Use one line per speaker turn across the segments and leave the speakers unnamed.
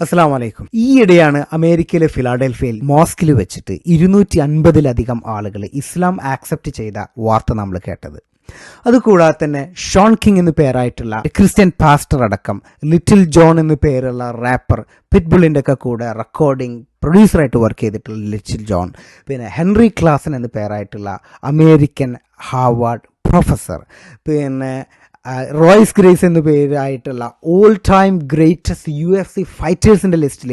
അസ്സാം വലൈക്കും ഈയിടെയാണ് അമേരിക്കയിലെ ഫിലാഡൽഫിയയിൽ മോസ്കിൽ വെച്ചിട്ട് ഇരുന്നൂറ്റി അൻപതിലധികം ആളുകൾ ഇസ്ലാം ആക്സെപ്റ്റ് ചെയ്ത വാർത്ത നമ്മൾ കേട്ടത്. അതുകൂടാതെ തന്നെ ഷോൺ കിങ് എന്ന് പേരായിട്ടുള്ള ക്രിസ്ത്യൻ പാസ്റ്റർ അടക്കം ലിറ്റിൽ ജോൺ എന്ന് പേരുള്ള റാപ്പർ പിറ്റ്ബുള്ളിന്റെ ഒക്കെ കൂടെ റെക്കോർഡിംഗ് പ്രൊഡ്യൂസറായിട്ട് വർക്ക് ചെയ്തിട്ടുള്ള ലിറ്റിൽ ജോൺ പിന്നെ ഹെൻറി ക്ലാസൻ എന്ന് പേരായിട്ടുള്ള അമേരിക്കൻ ഹാവാർഡ് പ്രൊഫസർ പിന്നെ റോയ്സ് ഗ്രേസ് എന്ന പേരായിട്ടുള്ള all time greatest U F C ഫൈറ്റേഴ്സിന്റെ ലിസ്റ്റിൽ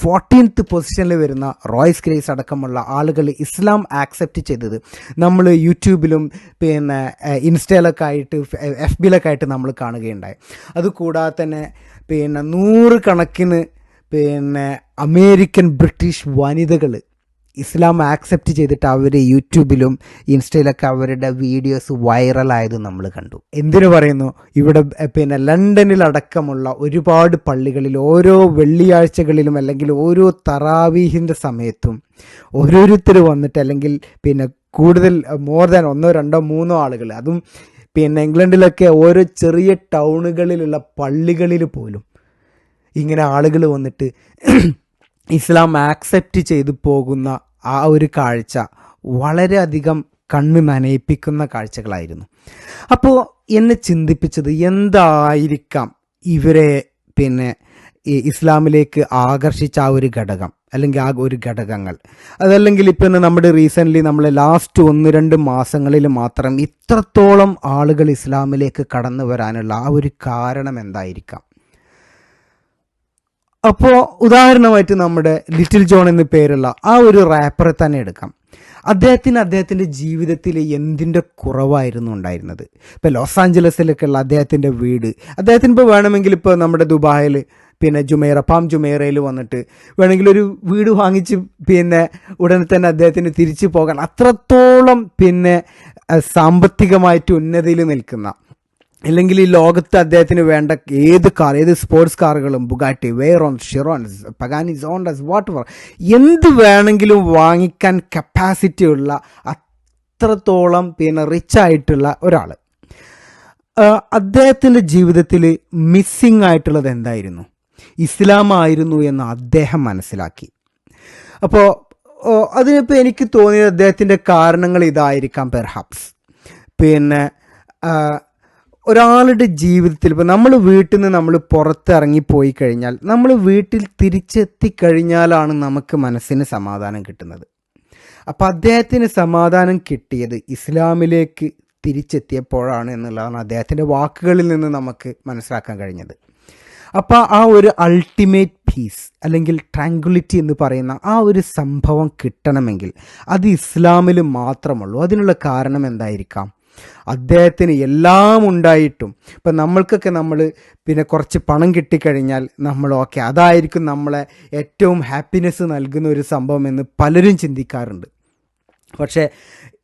ഫോർട്ടീൻത്ത് പൊസിഷനിൽ വരുന്ന റോയ്സ് ഗ്രേസ് അടക്കമുള്ള ആളുകൾ ഇസ്ലാം ആക്സെപ്റ്റ് ചെയ്തത് നമ്മൾ യൂട്യൂബിലും പിന്നെ ഇൻസ്റ്റയിലൊക്കെ ആയിട്ട് എഫ് ബിയിലൊക്കെ ആയിട്ട് നമ്മൾ കാണുകയുണ്ടായി. അതുകൂടാതെ തന്നെ പിന്നെ നൂറുകണക്കിന് പിന്നെ അമേരിക്കൻ ബ്രിട്ടീഷ് വനിതകൾ ഇസ്ലാം ആക്സെപ്റ്റ് ചെയ്തിട്ട് അവർ യൂട്യൂബിലും ഇൻസ്റ്റയിലൊക്കെ അവരുടെ വീഡിയോസ് വൈറലായത് നമ്മൾ കണ്ടു. എന്തിനു പറയുന്നു? ഇവിടെ പിന്നെ ലണ്ടനിലടക്കമുള്ള ഒരുപാട് പള്ളികളിൽ ഓരോ വെള്ളിയാഴ്ചകളിലും അല്ലെങ്കിൽ ഓരോ തറാവീഹിന്റെ സമയത്തും ഓരോരുത്തർ വന്നിട്ട് അല്ലെങ്കിൽ പിന്നെ കൂടുതൽ മോർ ദാൻ ഒന്നോ രണ്ടോ മൂന്നോ ആളുകൾ അതും പിന്നെ ഇംഗ്ലണ്ടിലൊക്കെ ഓരോ ചെറിയ ടൗണുകളിലുള്ള പള്ളികളിൽ പോലും ഇങ്ങനെ ആളുകൾ വന്നിട്ട് ഇസ്ലാം ആക്സെപ്റ്റ് ചെയ്തു പോകുന്ന ആ ഒരു കാഴ്ച വളരെയധികം കണ്ണ് നനയിപ്പിക്കുന്ന കാഴ്ചകളായിരുന്നു. അപ്പോൾ എന്നെ ചിന്തിപ്പിച്ചത് എന്തായിരിക്കാം ഇവരെ പിന്നെ ഈ ഇസ്ലാമിലേക്ക് ആകർഷിച്ച ആ ഒരു ഘടകം അല്ലെങ്കിൽ ആ ഒരു ഘടകങ്ങൾ? അതല്ലെങ്കിൽ ഇപ്പം നമ്മുടെ റീസെന്റ്ലി നമ്മൾ ലാസ്റ്റ് ഒന്ന് രണ്ട് മാസങ്ങളിൽ മാത്രം ഇത്രത്തോളം ആളുകൾ ഇസ്ലാമിലേക്ക് കടന്നു വരാനുള്ള ആ ഒരു കാരണം എന്തായിരിക്കാം? അപ്പോൾ ഉദാഹരണമായിട്ട് നമ്മുടെ ലിറ്റിൽ ജോൺ എന്ന് പേരുള്ള ആ ഒരു റാപ്പറെ തന്നെ എടുക്കാം. അദ്ദേഹത്തിന് അദ്ദേഹത്തിന്റെ ജീവിതത്തിൽ എന്തിന്റെ കുറവായിരുന്നു ഉണ്ടായിരുന്നത്? ഇപ്പോൾ ലോസ് ആഞ്ചലസിലൊക്കെയുള്ള അദ്ദേഹത്തിന്റെ വീട്. അദ്ദേഹത്തിന് ഇപ്പോൾ വേണമെങ്കിൽ ഇപ്പോൾ നമ്മുടെ ദുബായിൽ പിന്നെ ജുമേറ പാം ജുമേറയിൽ വന്നിട്ട് വേണമെങ്കിൽ ഒരു വീട് വാങ്ങിച്ച് പിന്നെ ഉടനെ തന്നെ അദ്ദേഹത്തിന് തിരിച്ചു പോകാൻ അത്രത്തോളം പിന്നെ സാമ്പത്തികമായിട്ട് ഉന്നതിയിൽ നിൽക്കുന്ന അല്ലെങ്കിൽ ഈ ലോകത്ത് അദ്ദേഹത്തിന് വേണ്ട ഏത് കാർ ഏത് സ്പോർട്സ് കാറുകളും Bugatti Veyron Chirons Pagani Zondas whatever എന്ത് വേണമെങ്കിലും വാങ്ങിക്കാൻ കപ്പാസിറ്റി ഉള്ള അത്രത്തോളം പിന്നെ റിച്ച് ആയിട്ടുള്ള ഒരാൾ അദ്ദേഹത്തിന്റെ ജീവിതത്തിൽ മിസ്സിങ് ആയിട്ടുള്ളത് എന്തായിരുന്നു? ഇസ്ലാമായിരുന്നു എന്ന് അദ്ദേഹം മനസ്സിലാക്കി. അപ്പോൾ അതിനിപ്പോൾ എനിക്ക് തോന്നിയത് അദ്ദേഹത്തിന്റെ കാരണങ്ങൾ ഇതായിരിക്കാം പെർഹാപ്സ് പിന്നെ ഒരാളുടെ ജീവിതത്തിൽ ഇപ്പോൾ നമ്മൾ വീട്ടിൽ നിന്ന് നമ്മൾ പുറത്തിറങ്ങിപ്പോയി കഴിഞ്ഞാൽ നമ്മൾ വീട്ടിൽ തിരിച്ചെത്തിക്കഴിഞ്ഞാലാണ് നമുക്ക് മനസ്സിന് സമാധാനം കിട്ടുന്നത്. അപ്പം അദ്ദേഹത്തിന് സമാധാനം കിട്ടിയത് ഇസ്ലാമിലേക്ക് തിരിച്ചെത്തിയപ്പോഴാണ് എന്നുള്ളതാണ് അദ്ദേഹത്തിന്റെ വാക്കുകളിൽ നിന്ന് നമുക്ക് മനസ്സിലാക്കാൻ കഴിഞ്ഞത്. അപ്പോൾ ആ ഒരു അൾട്ടിമേറ്റ് പീസ് അല്ലെങ്കിൽ ട്രാങ്കുലിറ്റി എന്ന് പറയുന്ന ആ ഒരു സംഭവം കിട്ടണമെങ്കിൽ അത് ഇസ്ലാമിൽ മാത്രമുള്ളൂ. അതിനുള്ള കാരണം എന്തായിരിക്കാം? അദ്ദേഹത്തിന് എല്ലാം ഉണ്ടായിട്ടും. ഇപ്പം നമ്മൾക്കൊക്കെ നമ്മൾ പിന്നെ കുറച്ച് പണം കിട്ടിക്കഴിഞ്ഞാൽ നമ്മൾ ഓക്കെ. അതായിരിക്കും നമ്മളെ ഏറ്റവും ഹാപ്പിനെസ് നൽകുന്ന ഒരു സംഭവം എന്ന് പലരും ചിന്തിക്കാറുണ്ട്. പക്ഷേ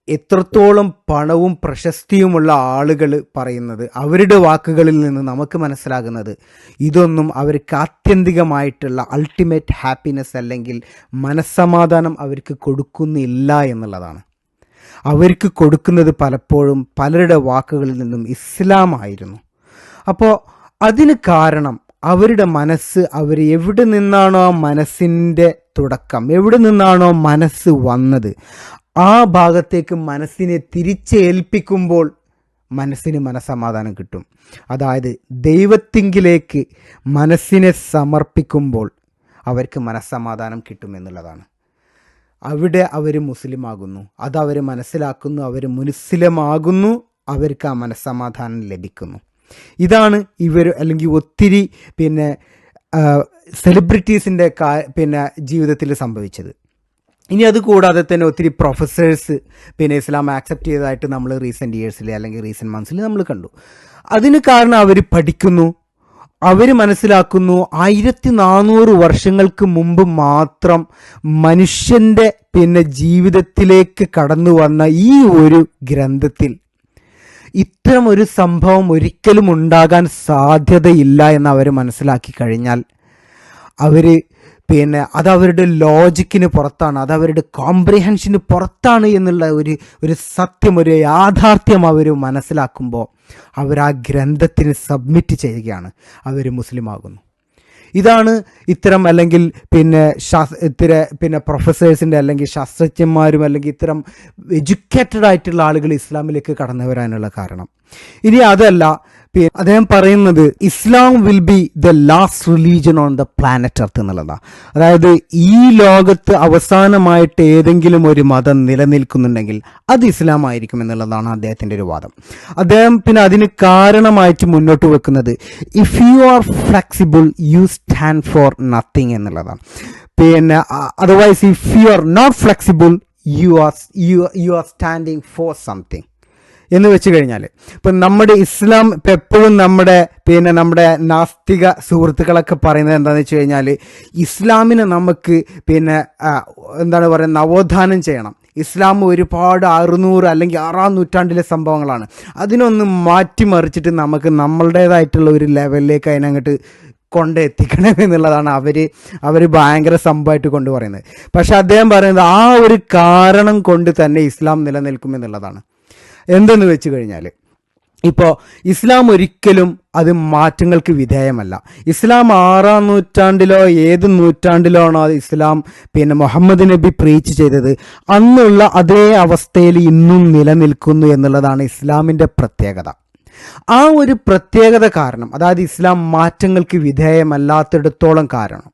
എത്രത്തോളം പണവും പ്രശസ്തിയുമുള്ള ആളുകൾ പറയുന്നത് അവരുടെ വാക്കുകളിൽ നിന്ന് നമുക്ക് മനസ്സിലാകുന്നത് ഇതൊന്നും അവർക്ക് ആത്യന്തികമായിട്ടുള്ള അൾട്ടിമേറ്റ് ഹാപ്പിനെസ് അല്ലെങ്കിൽ മനസ്സമാധാനം അവർക്ക് കൊടുക്കുന്നില്ല എന്നുള്ളതാണ്. അവർക്ക് കൊടുക്കുന്നത് പലപ്പോഴും പലരുടെ വാക്കുകളിൽ നിന്നും ഇസ്ലാമായിരുന്നു. അപ്പോൾ അതിന് കാരണം അവരുടെ മനസ്സ് അവർ എവിടെ നിന്നാണോ മനസ്സിന്റെ തുടക്കം എവിടെ നിന്നാണോ മനസ്സ് വന്നത് ആ ഭാഗത്തേക്ക് മനസ്സിനെ തിരിച്ചേൽപ്പിക്കുമ്പോൾ മനസ്സിന് മനസ്സമാധാനം കിട്ടും. അതായത് ദൈവത്തിങ്കിലേക്ക് മനസ്സിനെ സമർപ്പിക്കുമ്പോൾ അവർക്ക് മനസ്സമാധാനം കിട്ടുമെന്നുള്ളതാണ് അവിടെ അവർ മുസ്ലിമാകുന്നു. അത് അവർ മനസ്സിലാക്കുന്നു അവർ മുസ്ലിമാകുന്നു അവർക്ക് ആ മനസ്സമാധാനം ലഭിക്കുന്നു. ഇതാണ് ഇവർ അല്ലെങ്കിൽ ഒത്തിരി പിന്നെ സെലിബ്രിറ്റീസിന്റെ കാ പിന്നെ ജീവിതത്തിൽ സംഭവിച്ചത്. ഇനി അത് കൂടാതെ തന്നെ ഒത്തിരി പ്രൊഫസേഴ്സ് പിന്നെ ഇസ്ലാം ആക്സെപ്റ്റ് ചെയ്തതായിട്ട് നമ്മൾ റീസെന്റ് ഇയേഴ്സിൽ അല്ലെങ്കിൽ റീസെന്റ് മന്ത്സിൽ നമ്മൾ കണ്ടു. അതിന് കാരണം അവർ പഠിക്കുന്നു അവർ മനസ്സിലാക്കുന്നു ആയിരത്തി നാനൂറ് വർഷങ്ങൾക്ക് മുമ്പ് മാത്രം മനുഷ്യന്റെ പിന്നെ ജീവിതത്തിലേക്ക് കടന്നു വന്ന ഈ ഒരു ഗ്രന്ഥത്തിൽ ഇത്തരം ഒരു സംഭവം ഒരിക്കലും ഉണ്ടാകാൻ സാധ്യതയില്ല എന്ന് അവർ മനസ്സിലാക്കി കഴിഞ്ഞാൽ അവർ പിന്നെ അത് അവരുടെ ലോജിക്കിന് പുറത്താണ് അത് അവരുടെ കോംപ്രിഹെൻഷന് പുറത്താണ് എന്നുള്ള ഒരു ഒരു സത്യം ഒരു യാഥാർത്ഥ്യം അവർ മനസ്സിലാക്കുമ്പോൾ അവർ ആ ഗ്രന്ഥത്തിന് സബ്മിറ്റ് ചെയ്യുകയാണ്. അവർ മുസ്ലിം ആകുന്നു. ഇതാണ് ഇത്തരം അല്ലെങ്കിൽ പിന്നെ ശാസ് ഇത്തര പിന്നെ പ്രൊഫസേഴ്സിന്റെ അല്ലെങ്കിൽ ശാസ്ത്രജ്ഞന്മാരും അല്ലെങ്കിൽ ഇത്തരം എഡ്യൂക്കേറ്റഡ് ആയിട്ടുള്ള ആളുകൾ ഇസ്ലാമിലേക്ക് കടന്നു വരാനുള്ള കാരണം. ഇനി അതല്ല പി- അദ്ദേഹം പറയുന്നത് Islam will be the last religion on the planet earth എന്നുള്ളതാണ് അതായത് ഈ ലോകത്ത് അവസാനമായിട്ട് ഏതെങ്കിലും ഒരു മതം നിലനിൽക്കുന്നുണ്ടെങ്കിൽ അത് ഇസ്ലാം ആയിരിക്കും എന്നുള്ളതാണ് അദ്ദേഹത്തിന്റെ ഒരു വാദം. അദ്ദേഹം പിന്നെ അതിന് കാരണമായിട്ട് മുന്നോട്ട് വെക്കുന്നത് if you are flexible you stand for nothing എന്നുള്ളതാണ് പിന്നെ otherwise if you are not flexible you are you you are standing for something എന്ന് വെച്ച് കഴിഞ്ഞാൽ. ഇപ്പം നമ്മുടെ ഇസ്ലാം എപ്പോഴും നമ്മുടെ പിന്നെ നമ്മുടെ നാസ്തിക സുഹൃത്തുക്കളൊക്കെ പറയുന്നത് എന്താണെന്ന് വെച്ച് കഴിഞ്ഞാൽ ഇസ്ലാമിനെ നമുക്ക് പിന്നെ എന്താണ് പറയുക നവോത്ഥാനം ചെയ്യണം. ഇസ്ലാം ഒരുപാട് അറുന്നൂറ് അല്ലെങ്കിൽ ആറാം നൂറ്റാണ്ടിലെ സംഭവങ്ങളാണ്. അതിനൊന്ന് മാറ്റിമറിച്ചിട്ട് നമുക്ക് നമ്മളുടേതായിട്ടുള്ള ഒരു ലെവലിലേക്ക് അതിനങ്ങോട്ട് കൊണ്ടെത്തിക്കണം എന്നുള്ളതാണ് അവർ അവർ ഭയങ്കര സംഭവമായിട്ട് കൊണ്ട് പറയുന്നത്. പക്ഷെ അദ്ദേഹം പറയുന്നത് ആ ഒരു കാരണം കൊണ്ട് തന്നെ ഇസ്ലാം നിലനിൽക്കും എന്നുള്ളതാണ്. എന്തെന്ന് വെച്ച് കഴിഞ്ഞാൽ ഇപ്പോൾ ഇസ്ലാം ഒരിക്കലും അത് മാറ്റങ്ങൾക്ക് വിധേയമല്ല. ഇസ്ലാം ആറാം നൂറ്റാണ്ടിലോ ഏത് നൂറ്റാണ്ടിലോ ആണോ ഇസ്ലാം പിന്നെ മുഹമ്മദ് നബി പ്രീച്ച് ചെയ്തത് അന്നുള്ള അതേ അവസ്ഥയിൽ ഇന്നും നിലനിൽക്കുന്നു എന്നുള്ളതാണ് ഇസ്ലാമിന്റെ പ്രത്യേകത. ആ ഒരു പ്രത്യേകത കാരണം അതായത് ഇസ്ലാം മാറ്റങ്ങൾക്ക് വിധേയമല്ലാത്തിടത്തോളം കാരണം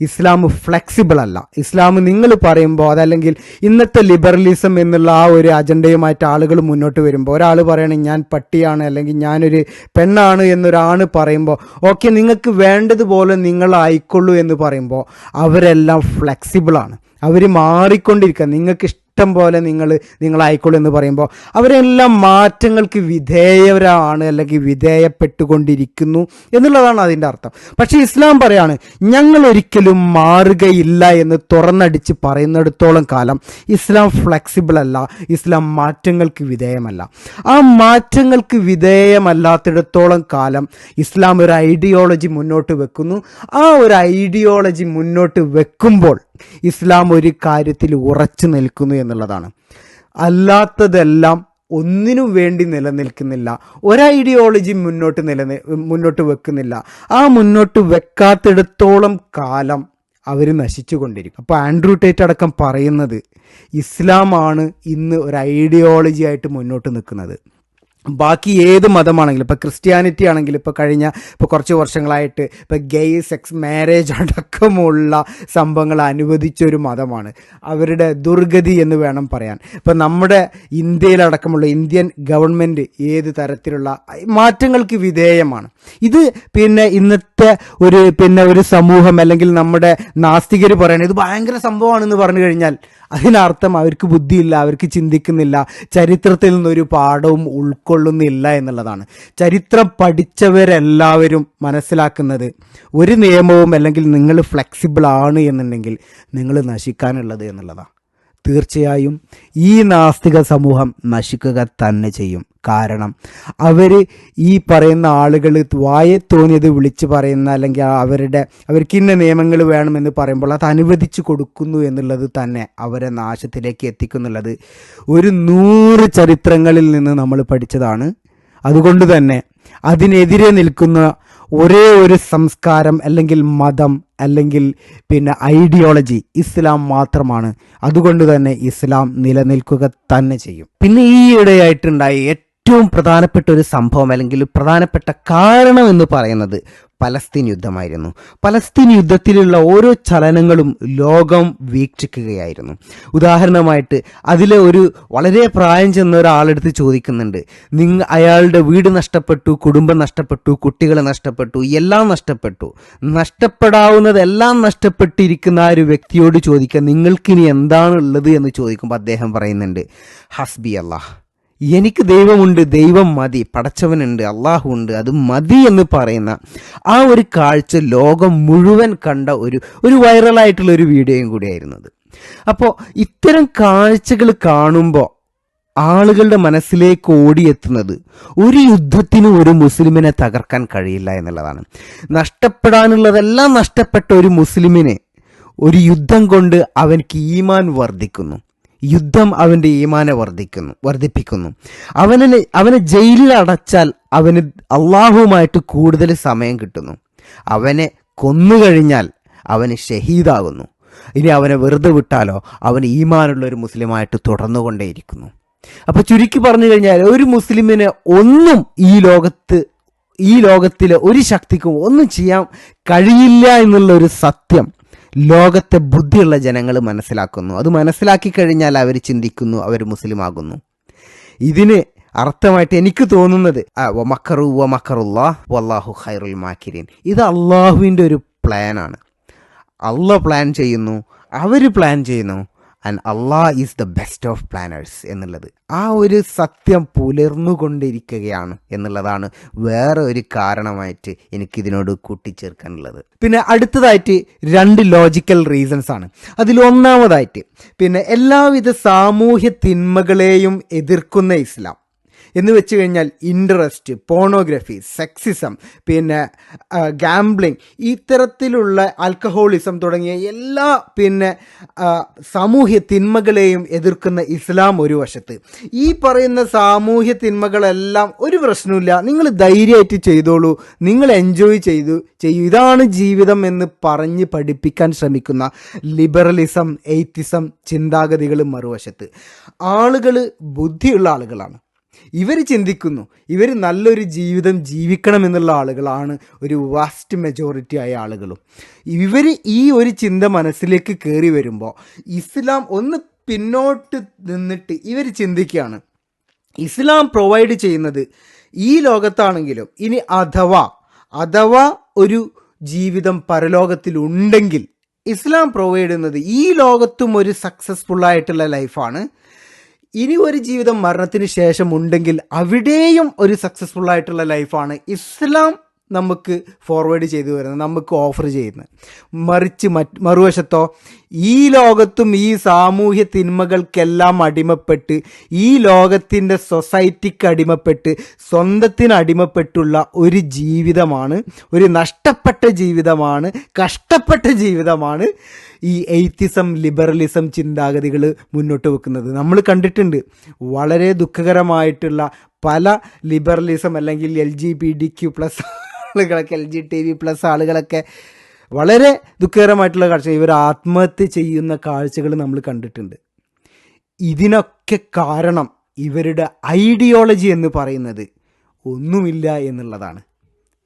ഇസ്ലാം ഫ്ലെക്സിബിൾ അല്ല. ഇസ്ലാം നിങ്ങൾ പറയുമ്പോൾ അതല്ലെങ്കിൽ ഇന്നത്തെ ലിബറലിസം എന്നുള്ള ആ ഒരു അജണ്ടയുമായിട്ട് ആളുകൾ മുന്നോട്ട് വരുമ്പോൾ ഒരാൾ പറയണേ ഞാൻ പട്ടിയാണ് അല്ലെങ്കിൽ ഞാനൊരു പെണ്ണാണ് എന്നൊരാണ് പറയുമ്പോൾ ഓക്കെ നിങ്ങൾക്ക് വേണ്ടതുപോലെ നിങ്ങൾ ആയിക്കൊള്ളൂ എന്ന് പറയുമ്പോൾ അവരെല്ലാം ഫ്ലെക്സിബിളാണ് അവർ മാറിക്കൊണ്ടിരിക്കുക നിങ്ങൾക്ക് ഇഷ്ടം പോലെ നിങ്ങൾ നിങ്ങളായിക്കോളൂ എന്ന് പറയുമ്പോൾ അവരെല്ലാം മാറ്റങ്ങൾക്ക് വിധേയരാണ് അല്ലെങ്കിൽ വിധേയപ്പെട്ടുകൊണ്ടിരിക്കുന്നു എന്നുള്ളതാണ് അതിന്റെ അർത്ഥം. പക്ഷേ ഇസ്ലാം പറയാണ് ഞങ്ങൾ ഒരിക്കലും മാറുകയില്ല എന്ന് തുറന്നടിച്ച് പറയുന്നിടത്തോളം കാലം ഇസ്ലാം ഫ്ലെക്സിബിൾ അല്ല ഇസ്ലാം മാറ്റങ്ങൾക്ക് വിധേയമല്ല. ആ മാറ്റങ്ങൾക്ക് വിധേയമല്ലാത്തിടത്തോളം കാലം ഇസ്ലാം ഒരു ഐഡിയോളജി മുന്നോട്ട് വെക്കുന്നു. ആ ഒരു ഐഡിയോളജി മുന്നോട്ട് വെക്കുമ്പോൾ ഇസ്ലാം ഒരു കാര്യത്തിൽ ഉറച്ചു നിൽക്കുന്നു എന്നുള്ളതാണ്. അല്ലാത്തതെല്ലാം ഒന്നിനും വേണ്ടി നിലനിൽക്കുന്നില്ല. ഒരൈഡിയോളജി മുന്നോട്ട് നിലനി മുന്നോട്ട് വെക്കുന്നില്ല. ആ മുന്നോട്ട് വെക്കാത്തിടത്തോളം കാലം അവർ നശിച്ചുകൊണ്ടിരിക്കും അപ്പോൾ ആൻഡ്രൂ ടേറ്റ് അടക്കം പറയുന്നത് ഇസ്ലാമാണ് ഇന്ന് ഒരു ഐഡിയോളജി ആയിട്ട് മുന്നോട്ട് നിൽക്കുന്നത്. ബാക്കി ഏത് മതമാണെങ്കിലും ഇപ്പോൾ ക്രിസ്ത്യാനിറ്റി ആണെങ്കിലും ഇപ്പോൾ കഴിഞ്ഞ ഇപ്പോൾ കുറച്ച് വർഷങ്ങളായിട്ട് ഇപ്പോൾ ഗെയ് സെക്സ് മാരേജ് അടക്കമുള്ള സംഭവങ്ങൾ അനുവദിച്ച ഒരു മതമാണ്. അവരുടെ ദുർഗതി എന്ന് വേണം പറയാൻ. ഇപ്പോൾ നമ്മുടെ ഇന്ത്യയിലടക്കമുള്ള ഇന്ത്യൻ ഗവൺമെന്റ് ഏത് തരത്തിലുള്ള മാറ്റങ്ങൾക്ക് വിധേയമാണ്. ഇത് പിന്നെ ഇന്നത്തെ ഒരു പിന്നെ ഒരു സമൂഹം അല്ലെങ്കിൽ നമ്മുടെ നാസ്തികർ പറയണത് ഇത് ഭയങ്കര സംഭവമാണെന്ന് പറഞ്ഞു കഴിഞ്ഞാൽ അതിനർത്ഥം അവർക്ക് ബുദ്ധിയില്ല അവർക്ക് ചിന്തിക്കുന്നില്ല ചരിത്രത്തിൽ നിന്നൊരു പാഠവും ഉൾക്കൊള്ളുന്നില്ല എന്നുള്ളതാണ്. ചരിത്രം പഠിച്ചവരെല്ലാവരും മനസ്സിലാക്കുന്നത് ഒരു നിയമവും അല്ലെങ്കിൽ നിങ്ങൾ ഫ്ലെക്സിബിൾ ആണ് എന്നുണ്ടെങ്കിൽ നിങ്ങൾ നശിക്കാനുള്ളത് എന്നുള്ളതാണ്. തീർച്ചയായും ഈ നാസ്തിക സമൂഹം നശിക്കുക തന്നെ ചെയ്യും. കാരണം അവർ ഈ പറയുന്ന ആളുകൾ വായെ തോന്നിയത് വിളിച്ച് പറയുന്ന അല്ലെങ്കിൽ അവരുടെ അവർക്ക് ഇന്ന നിയമങ്ങൾ വേണമെന്ന് പറയുമ്പോൾ അത് അനുവദിച്ചു കൊടുക്കുന്നു എന്നുള്ളത് തന്നെ അവരെ നാശത്തിലേക്ക് എത്തിക്കുന്നുള്ളത്. ഒരു നൂറ് ചരിത്രങ്ങളിൽ നിന്ന് നമ്മൾ പഠിച്ചതാണ്. അതുകൊണ്ട് തന്നെ അതിനെതിരെ നിൽക്കുന്ന ഒരേ ഒരു സംസ്കാരം അല്ലെങ്കിൽ മതം അല്ലെങ്കിൽ പിന്നെ ഐഡിയോളജി ഇസ്ലാം മാത്രമാണ്. അതുകൊണ്ട് തന്നെ ഇസ്ലാം നിലനിൽക്കുക തന്നെ ചെയ്യും. പിന്നെ ഈ ഇടയായിട്ടുണ്ടായ ഏറ്റവും പ്രധാനപ്പെട്ട ഒരു സംഭവം അല്ലെങ്കിൽ പ്രധാനപ്പെട്ട കാരണം എന്ന് പറയുന്നത് പലസ്തീൻ യുദ്ധമായിരുന്നു. പലസ്തീൻ യുദ്ധത്തിലുള്ള ഓരോ ചലനങ്ങളും ലോകം വീക്ഷിക്കുകയായിരുന്നു. ഉദാഹരണമായിട്ട് അതിലെ ഒരു വളരെ പ്രായം ചെന്ന ഒരാളെടുത്ത് ചോദിക്കുന്നുണ്ട്. നിങ്ങ അയാളുടെ വീട് നഷ്ടപ്പെട്ടു കുടുംബം നഷ്ടപ്പെട്ടു കുട്ടികളെ നഷ്ടപ്പെട്ടു എല്ലാം നഷ്ടപ്പെട്ടു. നഷ്ടപ്പെടാവുന്നതെല്ലാം നഷ്ടപ്പെട്ടിരിക്കുന്ന ആ ഒരു വ്യക്തിയോട് ചോദിക്കുക നിങ്ങൾക്കിനി എന്താണുള്ളത്? എന്ന് ചോദിക്കുമ്പോൾ അദ്ദേഹം പറയുന്നുണ്ട് ഹസ്ബി അള്ളാഹ്. എനിക്ക് ദൈവമുണ്ട് ദൈവം മതി പടച്ചവനുണ്ട് അള്ളാഹു ഉണ്ട് അത് മതി എന്ന് പറയുന്ന ആ ഒരു കാഴ്ച ലോകം മുഴുവൻ കണ്ട ഒരു ഒരു വൈറലായിട്ടുള്ള ഒരു വീഡിയോയും കൂടിയായിരുന്നത് അപ്പോൾ ഇത്തരം കാഴ്ചകൾ കാണുമ്പോൾ ആളുകളുടെ മനസ്സിലേക്ക് ഓടിയെത്തുന്നത് ഒരു യുദ്ധത്തിന് ഒരു മുസ്ലിമിനെ തകർക്കാൻ കഴിയില്ല എന്നുള്ളതാണ്. നഷ്ടപ്പെടാനുള്ളതെല്ലാം നഷ്ടപ്പെട്ട ഒരു മുസ്ലിമിനെ ഒരു യുദ്ധം കൊണ്ട് അവൻക്ക് ഈമാൻ വർദ്ധിക്കുന്നു. യുദ്ധം അവന്റെ ഈമാനെ വർദ്ധിക്കുന്നു വർദ്ധിപ്പിക്കുന്നു. അവനെ അവനെ ജയിലിൽ അടച്ചാൽ അവന് അള്ളാഹുവുമായിട്ട് കൂടുതൽ സമയം കിട്ടുന്നു. അവനെ കൊന്നുകഴിഞ്ഞാൽ അവന് ഷഹീദാകുന്നു. ഇനി അവനെ വെറുതെ വിട്ടാലോ? അവൻ ഈമാനുള്ള ഒരു മുസ്ലിമായിട്ട് തുടർന്നുകൊണ്ടേയിരിക്കുന്നു. അപ്പൊ ചുരുക്കി പറഞ്ഞു കഴിഞ്ഞാൽ ഒരു മുസ്ലിമിന് ഒന്നും ഈ ലോകത്ത് ഈ ലോകത്തിലെ ഒരു ശക്തിക്കും ഒന്നും ചെയ്യാൻ കഴിയില്ല എന്നുള്ള ഒരു സത്യം ലോകത്തെ ബുദ്ധിയുള്ള ജനങ്ങൾ മനസ്സിലാക്കുന്നു. അത് മനസ്സിലാക്കി കഴിഞ്ഞാൽ അവർ ചിന്തിക്കുന്നു അവർ മുസ്ലിം ആകുന്നു ഇതിന് അർത്ഥമായിട്ട് എനിക്ക് തോന്നുന്നത് മക്കറു വ മക്കറുല്ലാ വല്ലാഹു ഖൈറുൽ മാക്കിരീൻ. ഇത് അള്ളാഹുവിന്റെ ഒരു പ്ലാനാണ് അള്ളാഹ് പ്ലാൻ ചെയ്യുന്നു അവർ പ്ലാൻ ചെയ്യുന്നു. And Allah is the best of planners എന്നുള്ളത്. ആ ഒരു സത്യം പുലർന്നുകൊണ്ടിരിക്കുകയാണ് എന്നുള്ളതാണ് വേറെ ഒരു കാരണമായിട്ട് എനിക്കിതിനോട് കൂട്ടിച്ചേർക്കാനുള്ളത്. പിന്നെ അടുത്തതായിട്ട് രണ്ട് ലോജിക്കൽ റീസൺസ് ആണ്. അതിൽ ഒന്നാമതായിട്ട് പിന്നെ എല്ലാവിധ സാമൂഹ്യ തിന്മകളെയും എതിർക്കുന്ന ഇസ്ലാം. എന്ന് വെച്ച് കഴിഞ്ഞാൽ ഇൻട്രസ്റ്റ് പോണോഗ്രഫി സെക്സിസം പിന്നെ ഗാംബ്ലിംഗ് ഇത്തരത്തിലുള്ള ആൽക്കഹോളിസം തുടങ്ങിയ എല്ലാ പിന്നെ സാമൂഹ്യ തിന്മകളെയും എതിർക്കുന്ന ഇസ്ലാം ഒരു വശത്ത്. ഈ പറയുന്ന സാമൂഹ്യ തിന്മകളെല്ലാം ഒരു പ്രശ്നമില്ല നിങ്ങൾ ധൈര്യമായിട്ട് ചെയ്തോളൂ. നിങ്ങൾ എൻജോയ് ചെയ്തു ചെയ്യൂ. ഇതാണ് ജീവിതം എന്ന് പറഞ്ഞ് പഠിപ്പിക്കാൻ ശ്രമിക്കുന്ന ലിബറലിസം എയ്ത്തിസം ചിന്താഗതികളും മറുവശത്ത്. ആളുകൾ ബുദ്ധിയുള്ള ആളുകളാണ്. ഇവർ ചിന്തിക്കുന്നു ഇവർ നല്ലൊരു ജീവിതം ജീവിക്കണം എന്നുള്ള ആളുകളാണ് ഒരു വാസ്റ്റ് മെജോറിറ്റി ആയ ആളുകളും. ഇവർ ഈ ഒരു ചിന്ത മനസ്സിലേക്ക് കയറി വരുമ്പോൾ ഇസ്ലാം ഒന്ന് പിന്നോട്ട് നിന്നിട്ട് ഇവർ ചിന്തിക്കുകയാണ് ഇസ്ലാം പ്രൊവൈഡ് ചെയ്യുന്നത് ഈ ലോകത്താണെങ്കിലും ഇനി അഥവാ അഥവാ ഒരു ജീവിതം പരലോകത്തിലുണ്ടെങ്കിൽ ഇസ്ലാം പ്രൊവൈഡ് ചെയ്യുന്നത് ഈ ലോകത്തും ഒരു സക്സസ്ഫുൾ ആയിട്ടുള്ള ലൈഫാണ് ഇനി ഒരു ജീവിതം മരണത്തിന് ശേഷം ഉണ്ടെങ്കിൽ അവിടെയും ഒരു സക്സസ്ഫുൾ ആയിട്ടുള്ള ലൈഫാണ് ഇസ്ലാം നമുക്ക് ഫോർവേഡ് ചെയ്തു വരുന്നത് നമുക്ക് ഓഫർ ചെയ്യുന്നത്. മറിച്ച് മറുവശത്തോ ഈ ലോകത്തും ഈ സാമൂഹ്യ തിന്മകൾക്കെല്ലാം അടിമപ്പെട്ട് ഈ ലോകത്തിന്റെ സൊസൈറ്റിക്ക് അടിമപ്പെട്ട് സ്വന്തത്തിന് അടിമപ്പെട്ടുള്ള ഒരു ജീവിതമാണ് ഒരു നഷ്ടപ്പെട്ട ജീവിതമാണ് കഷ്ടപ്പെട്ട ജീവിതമാണ് ഈ എയ്ത്തിസം ലിബറലിസം ചിന്താഗതികൾ മുന്നോട്ട് വെക്കുന്നത്. നമ്മൾ കണ്ടിട്ടുണ്ട് വളരെ ദുഃഖകരമായിട്ടുള്ള പല ലിബറലിസം അല്ലെങ്കിൽ L G B D Q plus ആളുകളൊക്കെ L G T V plus ആളുകളൊക്കെ വളരെ ദുഃഖകരമായിട്ടുള്ള കാഴ്ച. ഇവർ ആത്മഹത്യ ചെയ്യുന്ന കാഴ്ചകൾ നമ്മൾ കണ്ടിട്ടുണ്ട്. ഇതിനൊക്കെ കാരണം ഇവരുടെ ഐഡിയോളജി എന്ന് പറയുന്നത് ഒന്നുമില്ല എന്നുള്ളതാണ്.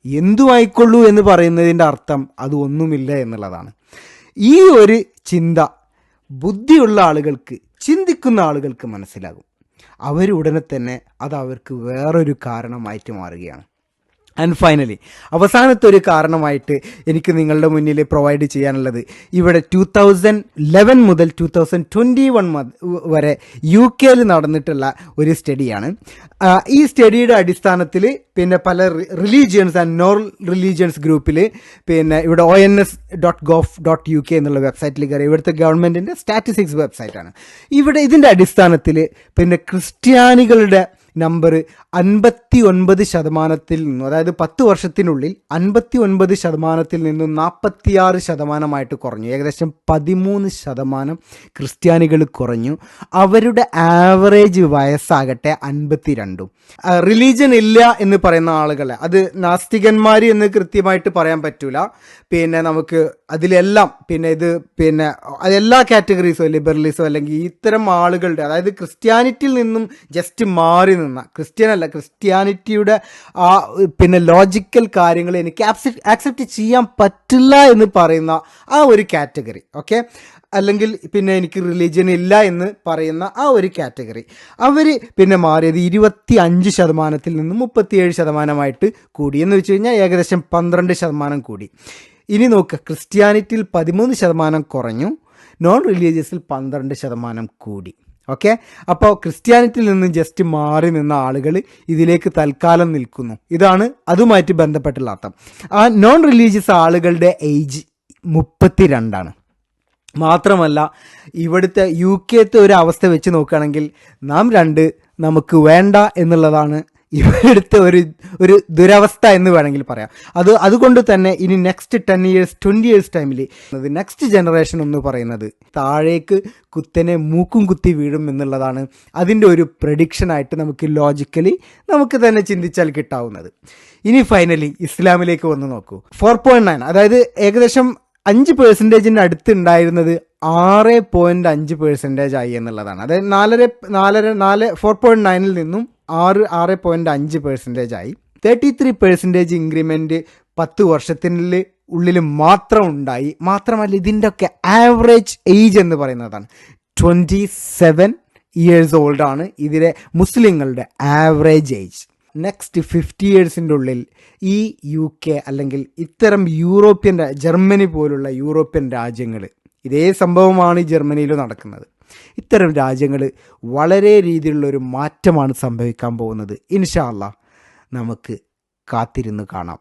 എന്തുമായിക്കൊള്ളൂ എന്ന് പറയുന്നതിന്റെ അർത്ഥം അത് ഒന്നുമില്ല എന്നുള്ളതാണ്. ഈ ഒരു ചിന്ത ബുദ്ധിയുള്ള ആളുകൾക്ക് ചിന്തിക്കുന്ന ആളുകൾക്ക് മനസ്സിലാകും. അവരുടനെ തന്നെ അത് അവർക്ക് വേറൊരു കാരണമായിട്ട് മാറുകയാണ്. ആൻഡ് ഫൈനലി അവസാനത്തെ ഒരു കാരണമായിട്ട് എനിക്ക് നിങ്ങളുടെ മുന്നിൽ പ്രൊവൈഡ് ചെയ്യാനുള്ളത്. ഇവിടെ ടു തൗസൻഡ് ലെവൻ മുതൽ ടു തൗസൻഡ് ട്വന്റി വൺ വരെ യു കെയിൽ നടന്നിട്ടുള്ള ഒരു സ്റ്റഡിയാണ് ഈ സ്റ്റഡിയുടെ അടിസ്ഥാനത്തിൽ പിന്നെ പല റിലീജിയൻസ് ആൻഡ് നോൺ റിലീജിയൻസ് ഗ്രൂപ്പിൽ പിന്നെ ഇവിടെ O N S dot gov dot U K എന്നുള്ള വെബ്സൈറ്റിൽ കയറി ഇവിടുത്തെ ഗവൺമെന്റിന്റെ സ്റ്റാറ്റിസ്റ്റിക്സ് വെബ്സൈറ്റാണ് ഇവിടെ ഇതിന്റെ അടിസ്ഥാനത്തിൽ പിന്നെ ക്രിസ്ത്യാനികളുടെ നമ്പർ അൻപത്തി ഒൻപത് ശതമാനത്തിൽ നിന്നും അതായത് പത്ത് വർഷത്തിനുള്ളിൽ അൻപത്തി ഒൻപത് ശതമാനത്തിൽ നിന്നും നാൽപ്പത്തിയാറ് ശതമാനമായിട്ട് കുറഞ്ഞു. ഏകദേശം പതിമൂന്ന് ശതമാനം ക്രിസ്ത്യാനികൾ കുറഞ്ഞു. അവരുടെ ആവറേജ് വയസ്സാകട്ടെ അൻപത്തി രണ്ടും റിലീജിയൻ ഇല്ല എന്ന് പറയുന്ന ആളുകളെ അത് നാസ്തികന്മാർ എന്ന് കൃത്യമായിട്ട് പറയാൻ പറ്റൂല. പിന്നെ നമുക്ക് അതിലെല്ലാം പിന്നെ ഇത് പിന്നെ എല്ലാ കാറ്റഗറീസോ ലിബറലിസോ അല്ലെങ്കിൽ ഇത്തരം ആളുകളുടെ അതായത് ക്രിസ്ത്യാനിറ്റിയിൽ നിന്നും ജസ്റ്റ് മാറി നിന്ന. ക്രിസ്ത്യൻ അല്ല ക്രിസ്ത്യാനിറ്റിയുടെ ആ പിന്നെ ലോജിക്കൽ കാര്യങ്ങൾ എനിക്ക് ആക്സെപ്റ്റ് ചെയ്യാൻ പറ്റില്ല എന്ന് പറയുന്ന ആ ഒരു കാറ്റഗറി ഓക്കെ അല്ലെങ്കിൽ പിന്നെ എനിക്ക് റിലീജിയൻ ഇല്ല എന്ന് പറയുന്ന ആ ഒരു കാറ്റഗറി അവർ പിന്നെ മാറിയത് ഇരുപത്തി അഞ്ച് ശതമാനത്തിൽ നിന്ന് മുപ്പത്തിയേഴ് ശതമാനമായിട്ട് കൂടി എന്ന് വെച്ച് കഴിഞ്ഞാൽ ഏകദേശം പന്ത്രണ്ട് ശതമാനം കൂടി. ഇനി നോക്കുക ക്രിസ്ത്യാനിറ്റിയിൽ പതിമൂന്ന് ശതമാനം കുറഞ്ഞു നോൺ റിലീജിയസിൽ പന്ത്രണ്ട് ശതമാനം കൂടി. ഓക്കെ? അപ്പോൾ ക്രിസ്ത്യാനിറ്റിയിൽ നിന്ന് ജസ്റ്റ് മാറി നിന്ന ആളുകൾ ഇതിലേക്ക് തൽക്കാലം നിൽക്കുന്നു. ഇതാണ് അതുമായിട്ട് ബന്ധപ്പെട്ടുള്ള അർത്ഥം. ആ നോൺ റിലീജിയസ് ആളുകളുടെ ഏജ് മുപ്പത്തി രണ്ടാണ് മാത്രമല്ല ഇവിടുത്തെ യു കെത്തെ ഒരു അവസ്ഥ വെച്ച് നോക്കുകയാണെങ്കിൽ നാം രണ്ട് നമുക്ക് വേണ്ട എന്നുള്ളതാണ് ഇവരെടുത്ത ഒരു ഒരു ദുരവസ്ഥ എന്ന് വേണമെങ്കിൽ പറയാം. അത് അതുകൊണ്ട് തന്നെ ഇനി next ten years twenty years ടൈമിൽ നെക്സ്റ്റ് ജനറേഷൻ എന്ന് പറയുന്നത് താഴേക്ക് കുത്തനെ മൂക്കും കുത്തി വീഴും എന്നുള്ളതാണ് അതിന്റെ ഒരു പ്രഡിക്ഷനായിട്ട് നമുക്ക് ലോജിക്കലി നമുക്ക് തന്നെ ചിന്തിച്ചാൽ കിട്ടാവുന്നത്. ഇനി ഫൈനലി ഇസ്ലാമിലേക്ക് വന്ന് നോക്കൂ. ഫോർ പോയിന്റ് നയൻ അതായത് ഏകദേശം അഞ്ച് പേഴ്സന്റേജിന്റെ അടുത്ത് ഉണ്ടായിരുന്നത് ആറ് പോയിന്റ് അഞ്ച് പേഴ്സന്റേജ് ആയി എന്നുള്ളതാണ്. അതായത് നാലര നാലര നാല് ഫോർ പോയിന്റ് നയനിൽ നിന്നും ആറ് ആറ് പോയിന്റ് അഞ്ച് പേഴ്സന്റേജ് ആയി. തേർട്ടി ത്രീ പെർസെന്റേജ് ഇൻക്രിമെന്റ് പത്ത് വർഷത്തിനുള്ളിൽ ഉള്ളിൽ മാത്രം ഉണ്ടായി. മാത്രമല്ല ഇതിന്റെയൊക്കെ ആവറേജ് ഏജ് എന്ന് പറയുന്നതാണ്. ട്വന്റി സെവൻ ഇയേഴ്സ് ഓൾഡാണ് ഇതിലെ മുസ്ലിങ്ങളുടെ ആവറേജ് ഏജ് നെക്സ്റ്റ് ഫിഫ്റ്റി ഇയേഴ്സിന്റെ ഉള്ളിൽ ഈ യു കെ അല്ലെങ്കിൽ ഇത്തരം യൂറോപ്യൻ ജർമ്മനി പോലുള്ള യൂറോപ്യൻ രാജ്യങ്ങൾ ഇതേ സംഭവമാണ് ജർമ്മനിയിൽ നടക്കുന്നത്. ഇത്തരം രാജ്യങ്ങൾ വളരെ രീതിയിലുള്ളൊരു മാറ്റമാണ് സംഭവിക്കാൻ പോകുന്നത്. ഇൻഷാല്ല നമുക്ക് കാത്തിരുന്ന് കാണാം.